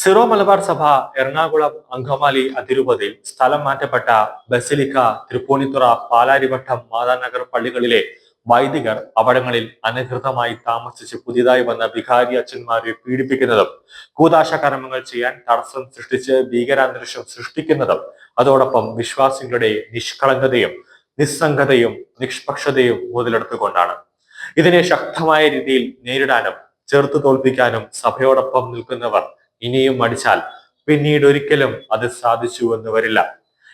Syro Malabar സഭ എറണാകുളം അങ്കമാലി അതിരൂപതയിൽ സ്ഥലം മാറ്റപ്പെട്ട ബസിലിക്ക തൃപ്പൂണിത്തുറ പാലാരിവട്ടം മാതാനഗർ പള്ളികളിലെ വൈദികർ അവിടങ്ങളിൽ അനധികൃതമായി താമസിച്ച് പുതിയതായി വന്ന വികാരി അച്ഛന്മാരെ പീഡിപ്പിക്കുന്നതും കൂതാശ കർമ്മങ്ങൾ ചെയ്യാൻ തടസ്സം സൃഷ്ടിച്ച് ഭീകരാന്തരീക്ഷം സൃഷ്ടിക്കുന്നതും അതോടൊപ്പം വിശ്വാസികളുടെ നിഷ്കളങ്കതയും നിസ്സംഗതയും നിഷ്പക്ഷതയും മുതലെടുത്തുകൊണ്ടാണ്. ഇതിനെ ശക്തമായ രീതിയിൽ നേരിടാനും ചെറുത്തു തോൽപ്പിക്കാനും സഭയോടൊപ്പം നിൽക്കുന്നവർ ഇനിയും മടിച്ചാൽ പിന്നീട് ഒരിക്കലും അത് സാധിച്ചു എന്ന് വരില്ല.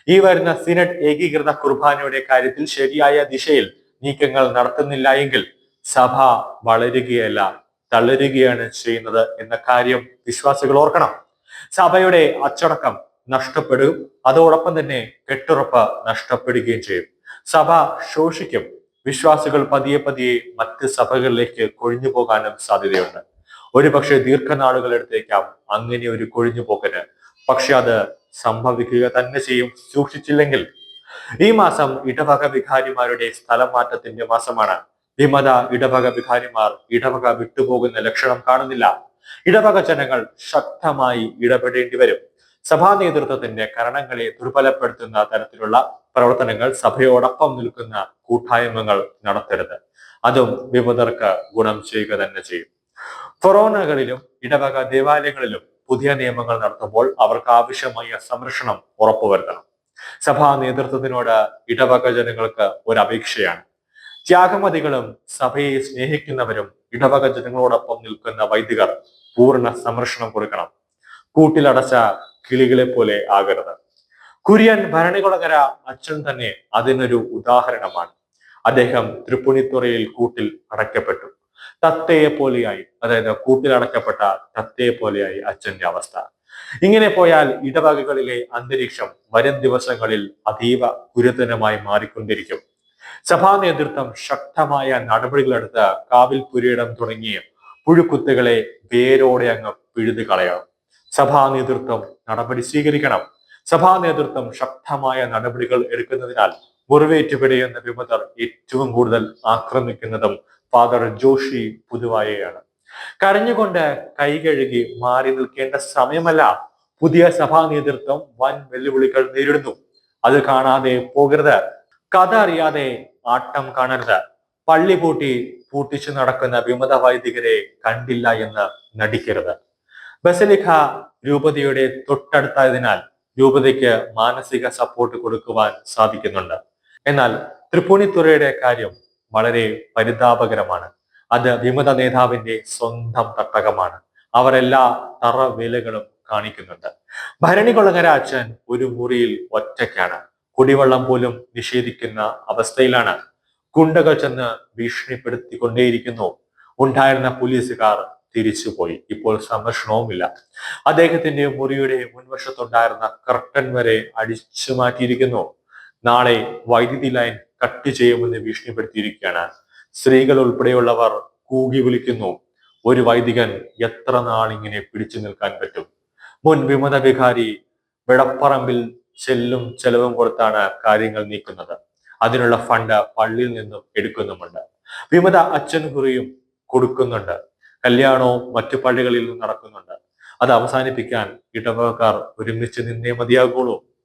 ഈ വരുന്ന സിനഡ് ഏകീകൃത കുർബാനയുടെ കാര്യത്തിൽ ശരിയായ ദിശയിൽ നീക്കങ്ങൾ നടത്തുന്നില്ല എങ്കിൽ സഭ വളരുകയല്ല തളരുകയാണ് ചെയ്യുന്നത് എന്ന കാര്യം വിശ്വാസികൾ ഓർക്കണം. സഭയുടെ അച്ചടക്കം നഷ്ടപ്പെടും അതോടൊപ്പം തന്നെ കെട്ടുറപ്പ് നഷ്ടപ്പെടുകയും ചെയ്യും. സഭ ശോഷിക്കും വിശ്വാസികൾ പതിയെ പതിയെ മറ്റ് സഭകളിലേക്ക് കൊഴിഞ്ഞു പോകാനും സാധ്യതയുണ്ട്. ഒരുപക്ഷെ ദീർഘനാളുകൾ ദീർഘനാളുകളെടുത്തേക്കാം അങ്ങനെ ഒരു കൊഴിഞ്ഞു പോക്കന് പക്ഷെ അത് സംഭവിക്കുക തന്നെ ചെയ്യും. സൂക്ഷിച്ചില്ലെങ്കിൽ. ഈ മാസം ഇടവക വികാരിമാരുടെ സ്ഥലം മാറ്റത്തിന്റെ മാസമാണ്. വിമത ഇടവക വികാരിമാർ ഇടവക വിട്ടുപോകുന്ന ലക്ഷണം കാണുന്നില്ല. ഇടവക ജനങ്ങൾ ശക്തമായി ഇടപെടേണ്ടി വരും. സഭാ നേതൃത്വത്തിന്റെ കരണങ്ങളെ ദുർബലപ്പെടുത്തുന്ന തരത്തിലുള്ള പ്രവർത്തനങ്ങൾ സഭയോടൊപ്പം നിൽക്കുന്ന കൂട്ടായ്മകൾ നടത്തരുത്. അതും വിമതർക്ക് ഗുണം ചെയ്യുക തന്നെ ചെയ്യും. ഫൊറോനകളിലും ഇടവക ദേവാലയങ്ങളിലും പുതിയ നിയമങ്ങൾ നടത്തുമ്പോൾ അവർക്ക് ആവശ്യമായ സംരക്ഷണം ഉറപ്പുവരുത്തണം. സഭാ നേതൃത്വത്തിനോട് ഇടവക ജനങ്ങൾക്ക് ഒരു അപേക്ഷയാണ് ത്യാഗമതികളും സഭയെ സ്നേഹിക്കുന്നവരും ഇടവക ജനങ്ങളോടൊപ്പം നിൽക്കുന്ന വൈദികർ പൂർണ സംരക്ഷണം കൊടുക്കണം. കൂട്ടിലടച്ച കിളികളെ പോലെ ആകരുത്. കുര്യൻ ഭരണികുളങ്ങര അച്ഛൻ തന്നെ അതിനൊരു ഉദാഹരണമാണ്. അദ്ദേഹം തൃപ്പുണിത്തുറയിൽ കൂട്ടിൽ അടയ്ക്കപ്പെട്ടു. തത്തയെ പോലെയായി അതായത് കൂട്ടിലടക്കപ്പെട്ട തത്തയെ പോലെയായി അച്ഛന്റെ അവസ്ഥ. ഇങ്ങനെ പോയാൽ ഇടവകകളിലെ അന്തരീക്ഷം വരും ദിവസങ്ങളിൽ അതീവ ഗുരുതരമായി മാറിക്കൊണ്ടിരിക്കും. സഭാ നേതൃത്വം ശക്തമായ നടപടികളെടുത്ത് കാവിൽ പുരയിടം തുടങ്ങിയ പുഴുക്കുത്തുകളെ വേരോടെ അങ്ങ് പിഴുതു കളയണം. സഭാ നേതൃത്വം നടപടി സ്വീകരിക്കണം. സഭാ നേതൃത്വം ശക്തമായ നടപടികൾ എടുക്കുന്നതിനാൽ മുറിവേറ്റ് പിടയുന്ന വിമതർ ഏറ്റവും കൂടുതൽ ആക്രമിക്കുന്നതും ഫാദർ ജോഷി പുതുവായയാണ്. കരഞ്ഞുകൊണ്ട് കൈകഴുകി മാറി നിൽക്കേണ്ട സമയമല്ല. പുതിയ സഭാ നേതൃത്വം വൻ വെല്ലുവിളികൾ നേരിടുന്നു. അത് കാണാതെ പോകരുത്. കഥ അറിയാതെ ആട്ടം കാണരുത്. പള്ളി പൂട്ടി പൂട്ടിച്ചു നടക്കുന്ന വിമത വൈദികരെ കണ്ടില്ല എന്ന് നടിക്കരുത്. ബസലിഖ രൂപതയുടെ തൊട്ടടുത്തായതിനാൽ രൂപതയ്ക്ക് മാനസിക സപ്പോർട്ട് കൊടുക്കുവാൻ സാധിക്കുന്നുണ്ട്. എന്നാൽ തൃപ്പൂണിത്തുറയുടെ കാര്യം വളരെ പരിതാപകരമാണ്. അത് വിമത നേതാവിന്റെ സ്വന്തം തട്ടകമാണ്. അവരെല്ലാ തറവേലകളും കാണിക്കുന്നുണ്ട്. ഭരണികുളങ്ങര അച്ഛൻ ഒരു മുറിയിൽ ഒറ്റയ്ക്കാണ്. കുടിവെള്ളം പോലും നിഷേധിക്കുന്ന അവസ്ഥയിലാണ്. ഗുണ്ടകൾ ചെന്ന് ഭീഷണിപ്പെടുത്തിക്കൊണ്ടേയിരിക്കുന്നു. ഉണ്ടായിരുന്ന പോലീസുകാർ തിരിച്ചുപോയി. ഇപ്പോൾ സംരക്ഷണവുമില്ല. അദ്ദേഹത്തിന്റെ മുറിയുടെ മുൻവശത്തുണ്ടായിരുന്ന കർട്ടൻ വരെ അടിച്ചു മാറ്റിയിരിക്കുന്നു നാളെ വൈദ്യുതി ലൈൻ കട്ട് ചെയ്യുമെന്ന് ഭീഷണിപ്പെടുത്തിയിരിക്കുകയാണ്. സ്ത്രീകൾ ഉൾപ്പെടെയുള്ളവർ കൂകി വിളിക്കുന്നു. ഒരു വൈദികൻ എത്ര നാൾ ഇങ്ങനെ പിടിച്ചു നിൽക്കാൻ പറ്റും? മുൻ വിമത വികാരി വിടപ്പറമ്പിൽ ചെല്ലും ചെലവും കൊടുത്താണ് കാര്യങ്ങൾ നീക്കുന്നത്. അതിനുള്ള ഫണ്ട് പള്ളിയിൽ നിന്നും എടുക്കുന്നുമുണ്ട്. വിമത അച്ഛൻ കുറിയും കൊടുക്കുന്നുണ്ട്. കല്യാണവും മറ്റു പള്ളികളിൽ നടക്കുന്നുണ്ട്. അത് അവസാനിപ്പിക്കാൻ ഇടവകക്കാർ ഒരുമിച്ച് നിന്നേ മതിയാകുള്ളൂ.